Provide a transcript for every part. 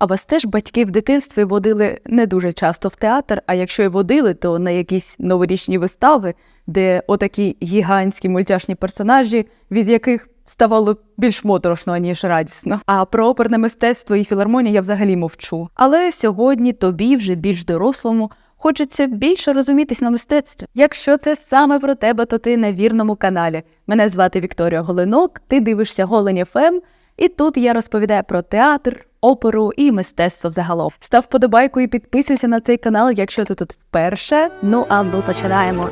А вас теж батьки в дитинстві водили не дуже часто в театр, а якщо й водили, то на якісь новорічні вистави, де отакі гігантські мультяшні персонажі, від яких ставало більш моторошно, ніж радісно. А про оперне мистецтво і філармонію я взагалі мовчу. Але сьогодні тобі, вже більш дорослому, хочеться більше розумітись на мистецтві. Якщо це саме про тебе, то ти на вірному каналі. Мене звати Вікторія Голинок, ти дивишся Голень ФМ, і тут я розповідаю про театр, оперу і мистецтво взагалом. Став подобайку і підписуйся на цей канал, якщо ти тут вперше. Ну а ми починаємо.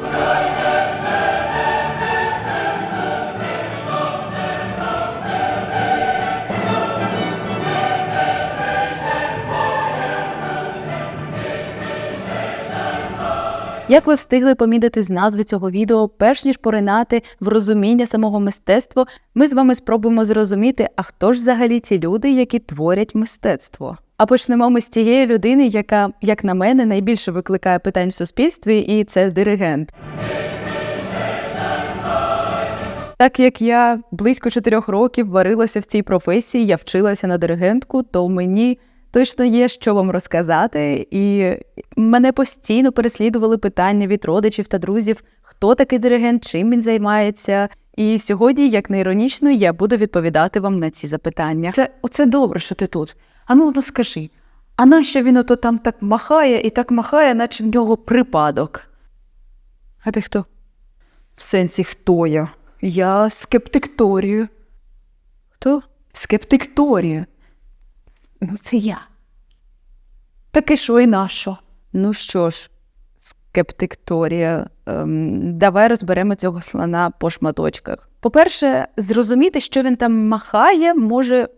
Як ви встигли помітити з назви цього відео, перш ніж поринати в розуміння самого мистецтва, ми з вами спробуємо зрозуміти, а хто ж взагалі ті люди, які творять мистецтво. А почнемо ми з тієї людини, яка, як на мене, найбільше викликає питань в суспільстві, і це диригент. Так як я близько чотирьох років варилася в цій професії, я вчилася на диригентку, то мені точно є що вам розказати, і мене постійно переслідували питання від родичів та друзів, хто такий диригент, чим він займається. І сьогодні, як не іронічно, я буду відповідати вам на ці запитання. Це оце добре, що ти тут. А ну ну скажи, а нащо він ото там так махає і так махає, наче в нього припадок? А ти хто? В сенсі, хто я? Я скептикторію. Хто? Скептикторія. Ну, це я. Таке що і нащо? Ну що ж, скептикторія, ем, давай розберемо цього слона по шматочках. По-перше, зрозуміти, що він там махає, може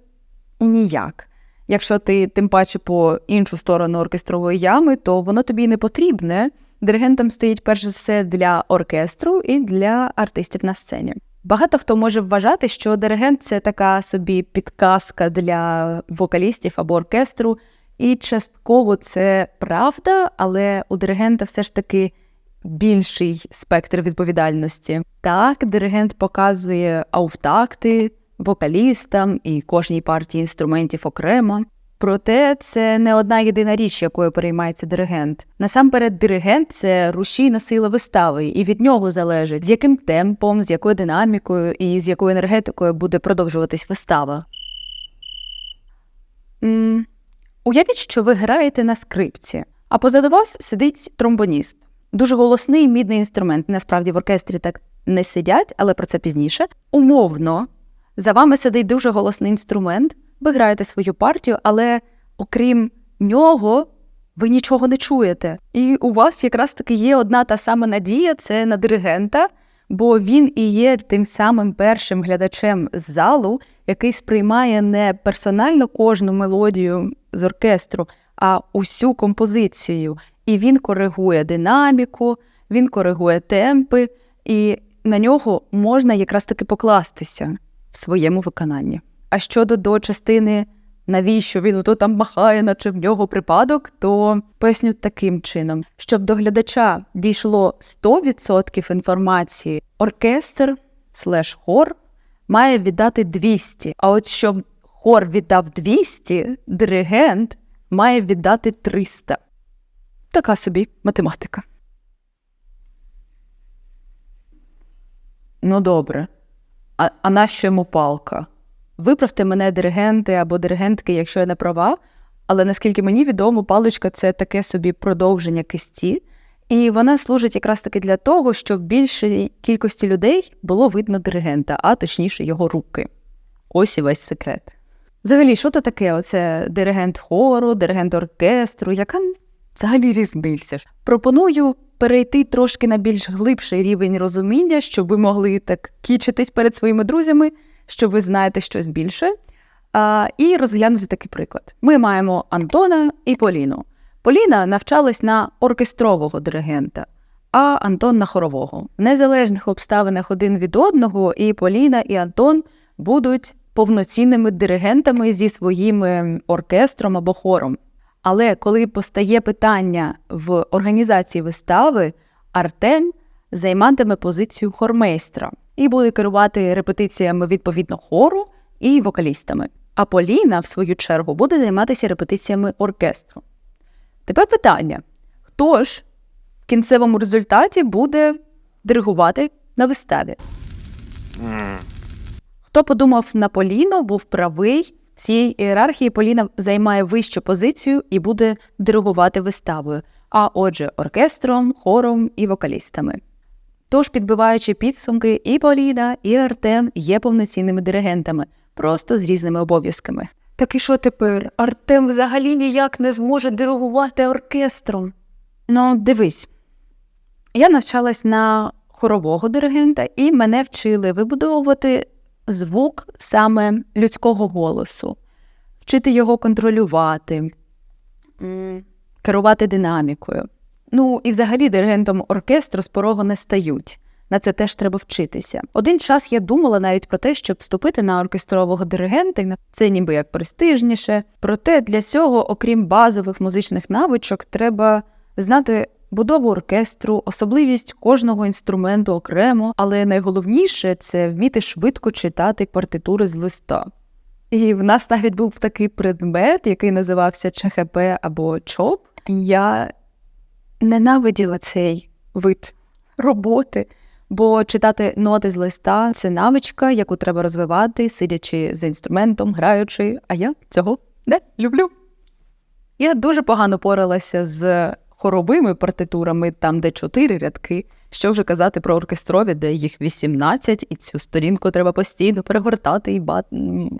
і ніяк. Якщо ти тим паче по іншу сторону оркестрової ями, то воно тобі не потрібне. Диригентом стоїть перш за все для оркестру і для артистів на сцені. Багато хто може вважати, що диригент це така собі підказка для вокалістів або оркестру, і частково це правда, але у диригента все ж таки більший спектр відповідальності. Так, диригент показує автакти вокалістам і кожній партії інструментів окремо. Проте це не одна єдина річ, якою переймається диригент. Насамперед, диригент це рушійна сила вистави, і від нього залежить, з яким темпом, з якою динамікою і з якою енергетикою буде продовжуватись вистава. М, Уявіть, що ви граєте на скрипці, а позаду вас сидить тромбоніст. Дуже голосний мідний інструмент. Насправді в оркестрі так не сидять, але про це пізніше. Умовно, за вами сидить дуже голосний інструмент, ви граєте свою партію, але окрім нього ви нічого не чуєте. І у вас якраз таки є одна та сама надія це на диригента, бо він і є тим самим першим глядачем з залу, який сприймає не персонально кожну мелодію з оркестру, а усю композицію. І він коригує динаміку, він коригує темпи, і на нього можна якраз таки покластися в своєму виконанні. А щодо до частини, навіщо він ото там махає, наче в нього припадок, то поясню таким чином, щоб до глядача дійшло 100% інформації, оркестр слеш хор має віддати 200. А от щоб хор віддав 200, диригент має віддати 300. Така собі математика. Ну добре. А, а нащо йому палка? Виправте мене диригенти або диригентки, якщо я не права, але наскільки мені відомо, паличка це таке собі продовження кисті, і вона служить якраз таки для того, щоб більшій кількості людей було видно диригента, а точніше його руки. Ось і весь секрет. Взагалі, що то таке? Оце диригент хору, диригент оркестру, яка взагалі різниця? Пропоную перейти трошки на більш глибший рівень розуміння, щоб ви могли так кічитись перед своїми друзями, що ви знаєте щось більше, і розглянути такий приклад. Ми маємо Антона і Поліну. Поліна навчалась на оркестрового диригента, а Антон на хорового. В незалежних обставинах один від одного, і Поліна, і Антон будуть повноцінними диригентами зі своїм оркестром або хором. Але коли постає питання в організації вистави, Артем займатиме позицію хормейстра і буде керувати репетиціями відповідно хору і вокалістами. А Поліна, в свою чергу, буде займатися репетиціями оркестру. Тепер питання: хто ж в кінцевому результаті буде диригувати на виставі? Хто подумав на Поліну, був правий. В цій ієрархії Поліна займає вищу позицію і буде диригувати виставою, а отже, оркестром, хором і вокалістами. Тож, підбиваючи підсумки, і Поліна, і Артем є повноцінними диригентами, просто з різними обов'язками. Так і що тепер? Артем взагалі ніяк не зможе диригувати оркестром. Ну, дивись, я навчалась на хорового диригента, і мене вчили вибудовувати звук саме людського голосу, вчити його контролювати, керувати динамікою. Ну і взагалі диригентом оркестру з порогу не стають. На це теж треба вчитися. Один час я думала навіть про те, щоб вступити на оркестрового диригента. Це ніби як престижніше. Проте для цього, окрім базових музичних навичок, треба знати будову оркестру, особливість кожного інструменту окремо, але найголовніше це вміти швидко читати партитури з листа. І в нас навіть був такий предмет, який називався ЧХП або ЧОП. Я ненавиділа цей вид роботи, бо читати ноти з листа це навичка, яку треба розвивати, сидячи за інструментом, граючи, а я цього не люблю. Я дуже погано поралася з хоровими партитурами, там, де чотири рядки. Що вже казати про оркестрові, де їх 18, і цю сторінку треба постійно перегортати і ба...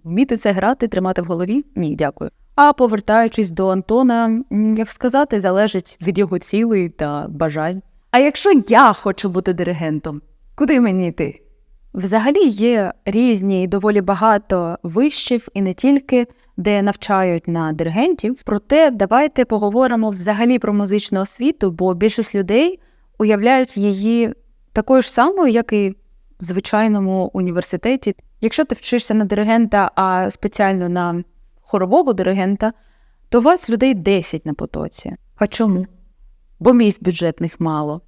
вміти це грати, тримати в голові? Ні, дякую. А повертаючись до Антона, як сказати, залежить від його цілей та бажань. А якщо я хочу бути диригентом, куди мені йти? Взагалі є різні і доволі багато вишів, і не тільки, де навчають на диригентів. Проте давайте поговоримо взагалі про музичну освіту, бо більшість людей уявляють її такою ж самою, як і в звичайному університеті. Якщо ти вчишся на диригента, а спеціально на хорового диригента, то у вас людей 10 на потоці. А чому? Бо місць бюджетних мало.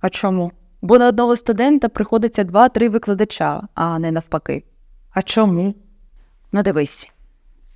А чому? Бо на одного студента приходиться 2-3 викладача, а не навпаки. А чому? Ну, дивись.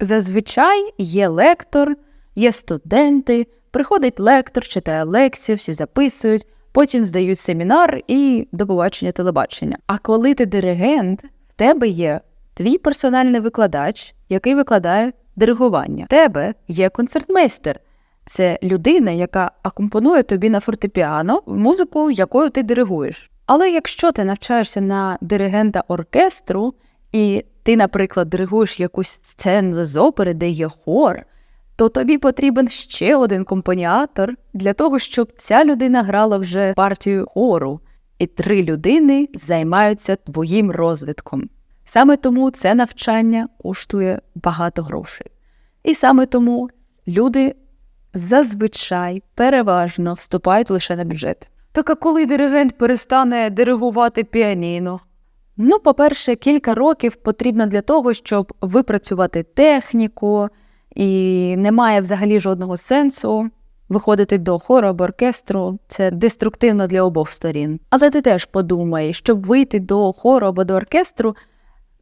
Зазвичай є лектор, є студенти, приходить лектор, читає лекцію, всі записують, потім здають семінар і до побачення телебачення. А коли ти диригент, в тебе є твій персональний викладач, який викладає диригування. Тебе є концертмейстер. Це людина, яка акомпонує тобі на фортепіано музику, якою ти диригуєш. Але якщо ти навчаєшся на диригента оркестру, і ти, наприклад, диригуєш якусь сцену з опери, де є хор, то тобі потрібен ще один компоніатор для того, щоб ця людина грала вже партію хору, і три людини займаються твоїм розвитком. Саме тому це навчання коштує багато грошей. І саме тому люди зазвичай переважно вступають лише на бюджет. Так а коли диригент перестане диригувати піаніно? Ну, по-перше, кілька років потрібно для того, щоб випрацювати техніку, і немає взагалі жодного сенсу виходити до хору або оркестру. Це деструктивно для обох сторін. Але ти теж подумай, щоб вийти до хору або до оркестру,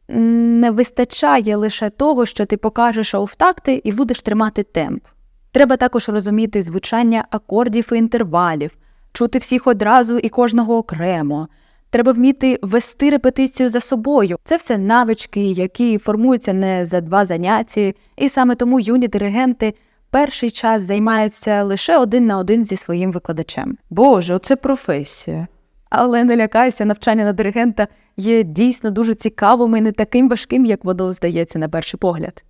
не вистачає лише того, що ти покажеш ауфтакти і будеш тримати темп. Треба також розуміти звучання акордів і інтервалів, чути всіх одразу і кожного окремо. Треба вміти вести репетицію за собою. Це все навички, які формуються не за два заняття, і саме тому юні диригенти перший час займаються лише один на один зі своїм викладачем. Боже, оце професія. Але не лякайся, навчання на диригента є дійсно дуже цікавим і не таким важким, як воно здається на перший погляд.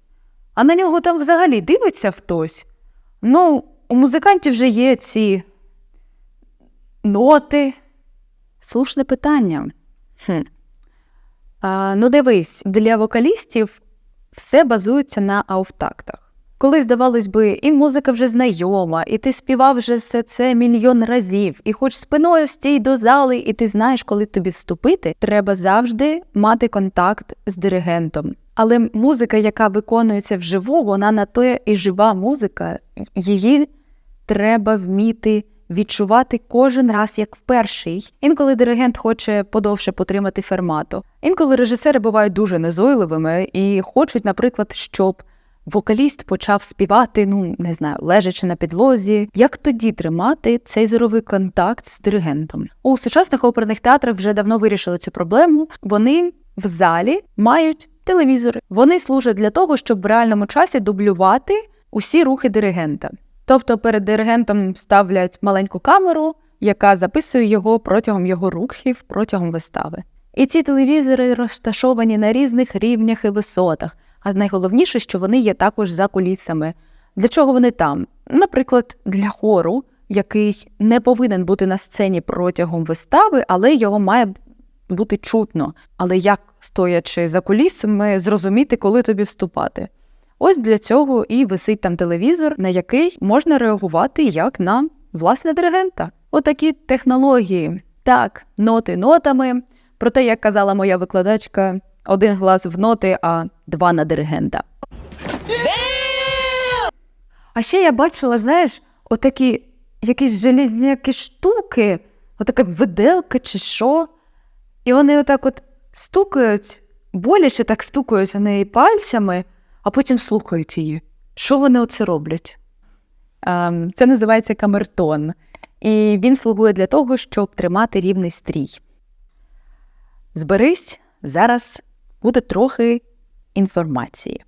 А на нього там взагалі дивиться хтось? Ну, у музикантів вже є ці Ноти. Слушне питання. Хм. А, ну, дивись, для вокалістів все базується на ауфтактах. Коли, здавалось би, і музика вже знайома, і ти співав вже все це мільйон разів, і хоч спиною стій до зали, і ти знаєш, коли тобі вступити, треба завжди мати контакт з диригентом. Але музика, яка виконується вживу, вона на то і жива музика, її треба вміти відчувати кожен раз як вперший. Інколи диригент хоче подовше потримати фермату. Інколи режисери бувають дуже незойливими і хочуть, наприклад, щоб вокаліст почав співати, ну не знаю, лежачи на підлозі. Як тоді тримати цей зоровий контакт з диригентом? У сучасних оперних театрах вже давно вирішили цю проблему. Вони в залі мають телевізори. Вони служать для того, щоб в реальному часі дублювати усі рухи диригента. Тобто перед диригентом ставлять маленьку камеру, яка записує його протягом його рухів протягом вистави. І ці телевізори розташовані на різних рівнях і висотах. А найголовніше, що вони є також за кулісами. Для чого вони там? Наприклад, для хору, який не повинен бути на сцені протягом вистави, але його має бути чутно. Але як, стоячи за кулісами, зрозуміти, коли тобі вступати? Ось для цього і висить там телевізор, на який можна реагувати як на власне диригента. Отакі технології. Так, ноти нотами. Проте, як казала моя викладачка, один глаз в ноти, а два на диригента. А ще я бачила, знаєш, отакі якісь железнякі штуки, отака виделка чи що. І вони отак от стукають, боляче так стукають у неї пальцями, а потім слухають її. Що вони оце роблять? Ем, Це називається камертон. І він слугує для того, щоб тримати рівний стрій. Зберись, зараз буде трохи інформації.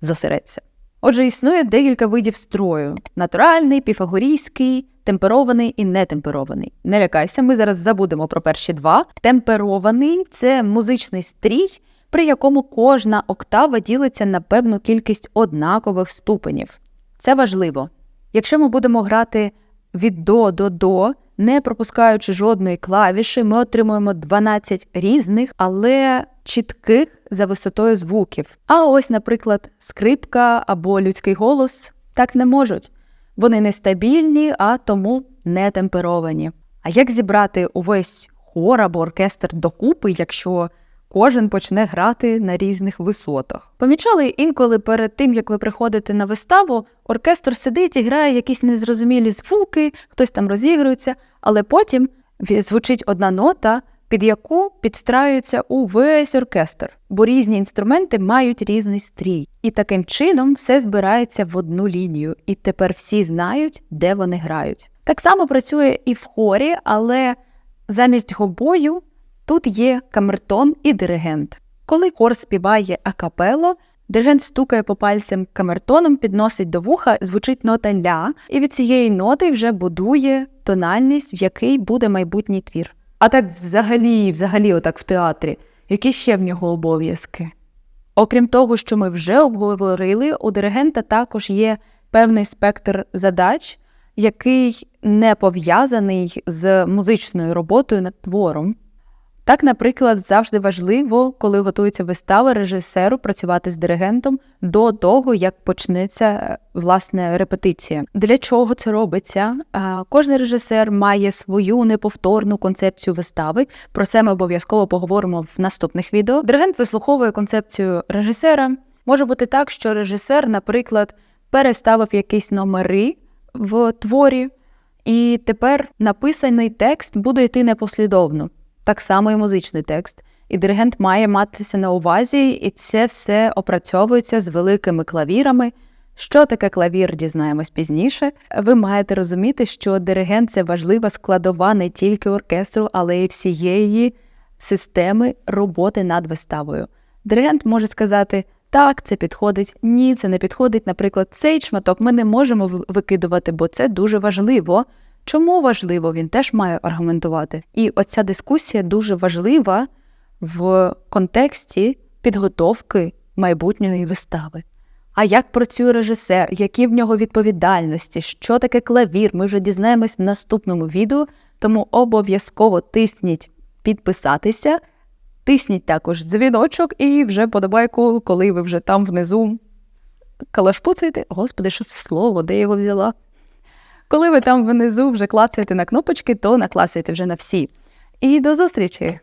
Зосередься. Отже, існує декілька видів строю: натуральний, піфагорійський, темперований і нетемперований. Не лякайся, ми зараз забудемо про перші два. Темперований це музичний стрій, при якому кожна октава ділиться на певну кількість однакових ступенів. Це важливо. Якщо ми будемо грати від до до до, не пропускаючи жодної клавіші, ми отримуємо 12 різних, але чітких за висотою звуків. А ось, наприклад, скрипка або людський голос так не можуть. Вони нестабільні, а тому не темперовані. А як зібрати увесь хор або оркестр докупи, якщо кожен почне грати на різних висотах? Помічали інколи перед тим, як ви приходите на виставу, оркестр сидить і грає якісь незрозумілі звуки, хтось там розігрується, але потім звучить одна нота, під яку підстраюється увесь оркестр, бо різні інструменти мають різний стрій. І таким чином все збирається в одну лінію, і тепер всі знають, де вони грають. Так само працює і в хорі, але замість гобою тут є камертон і диригент. Коли хор співає акапело, диригент стукає по пальцям камертоном, підносить до вуха, звучить нота ля, і від цієї ноти вже будує тональність, в який буде майбутній твір. А так взагалі, взагалі, отак в театрі, які ще в нього обов'язки? Окрім того, що ми вже обговорили, у диригента також є певний спектр задач, який не пов'язаний з музичною роботою над твором. Так, наприклад, завжди важливо, коли готується вистава режисеру працювати з диригентом до того, як почнеться е, власне репетиція. Для чого це робиться? Кожен режисер має свою неповторну концепцію вистави. Про це ми обов'язково поговоримо в наступних відео. Диригент вислуховує концепцію режисера. Може бути так, що режисер, наприклад, переставив якісь номери в творі, і тепер написаний текст буде йти непослідовно. Так само і музичний текст. І диригент має матися на увазі, і це все опрацьовується з великими клавірами. Що таке клавір, дізнаємось пізніше. Ви маєте розуміти, що диригент це важлива складова не тільки оркестру, але й всієї системи роботи над виставою. Диригент може сказати: так, це підходить, ні, це не підходить. Наприклад, цей шматок ми не можемо викидувати, бо це дуже важливо. Чому важливо, він теж має аргументувати. І оця дискусія дуже важлива в контексті підготовки майбутньої вистави. А як працює режисер, які в нього відповідальності, що таке клавір, ми вже дізнаємось в наступному відео, тому обов'язково тисніть підписатися, тисніть також дзвіночок і вже подобайку, коли ви вже там внизу калашпуцаєте. Господи, що це слово, де я його взяла? Коли ви там внизу вже клацаєте на кнопочки, то наклацайте вже на всі. І до зустрічі!